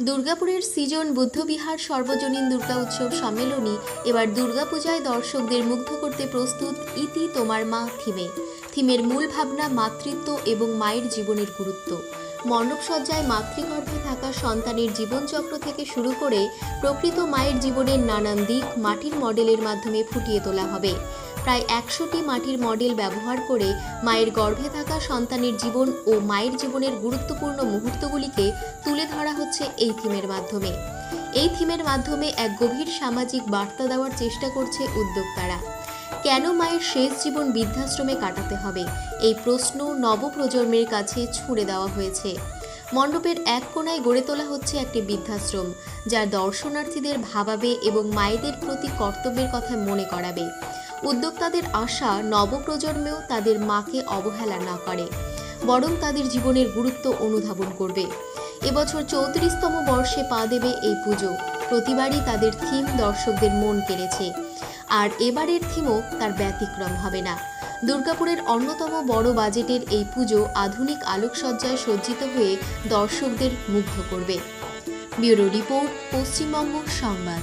দুর্গাপুরের সিজন বুদ্ধবিহার সর্বজনীন দুর্গা উৎসব সম্মেলনী এবার দুর্গাপূজায় দর্শকদের মুগ্ধ করতে প্রস্তুত ইতি তোমার মা থিমে। থিমের মূল ভাবনা মাতৃত্ব এবং মায়ের জীবনের গুরুত্ব। মণ্ডপসজ্জায় মাতৃগর্ভে থাকা সন্তানের জীবনচক্র থেকে শুরু করে প্রকৃত মায়ের জীবনের নানান দিক মাটির মডেলের মাধ্যমে ফুটিয়ে তোলা হবে। প্রায় একশোটি মাটির মডেল ব্যবহার করে মায়ের গর্ভে থাকা সন্তানের জীবন ও মায়ের জীবনের গুরুত্বপূর্ণ মুহূর্তগুলিকে তুলে ধরা হচ্ছে এই থিমের মাধ্যমে। এই থিমের মাধ্যমে এক গভীর সামাজিক বার্তা দেওয়ার চেষ্টা করছে উদ্যোক্তারা। কেন মায়ের শেষ জীবন বৃদ্ধাশ্রমে কাটাতে হবে? এই প্রশ্ন নবপ্রজন্মের কাছে ছুঁড়ে দেওয়া হয়েছে। মণ্ডপের এক কোণায় গড়ে তোলা হচ্ছে একটি বৃদ্ধাশ্রম যা দর্শনার্থীদের ভাবাবে এবং মায়েদের প্রতি কর্তব্যের কথা মনে করাবে। উদ্যোক্তাদের আশা নবপ্রজন্মেও তাদের মাকে অবহেলা না করে, বরং তাদের জীবনের গুরুত্ব অনুধাবন করবে। এবছর চৌত্রিশতম বর্ষে পা দেবে এই পুজো। প্রতিবারই তাদের থিম দর্শকদের মন কেড়েছে। আর এবারের থিমও তার ব্যতিক্রম হবে না। দুর্গাপুরের অন্যতম বড় বাজেটের এই পুজো আধুনিক আলোকসজ্জায় সজ্জিত হয়ে দর্শকদের মুগ্ধ করবে। ব্যুরো রিপোর্ট, পশ্চিমবঙ্গ সংবাদ।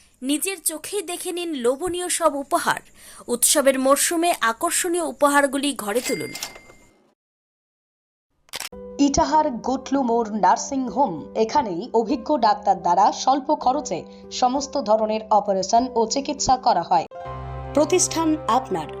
নিজের চোখেই দেখে নিন লোভনীয় সব উপহার। উৎসবের মরশুমে আকর্ষণীয় উপহারগুলি ঘরে তুলুন। ইটাহার গুটলু মোড় নার্সিং হোম এখানেই অভিজ্ঞ ডাক্তার দ্বারা স্বল্প খরচে সমস্ত ধরনের অপারেশন ও চিকিৎসা করা হয়। প্রতিষ্ঠান আপনার।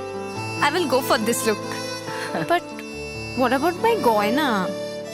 I will go for this look. but what about my goina?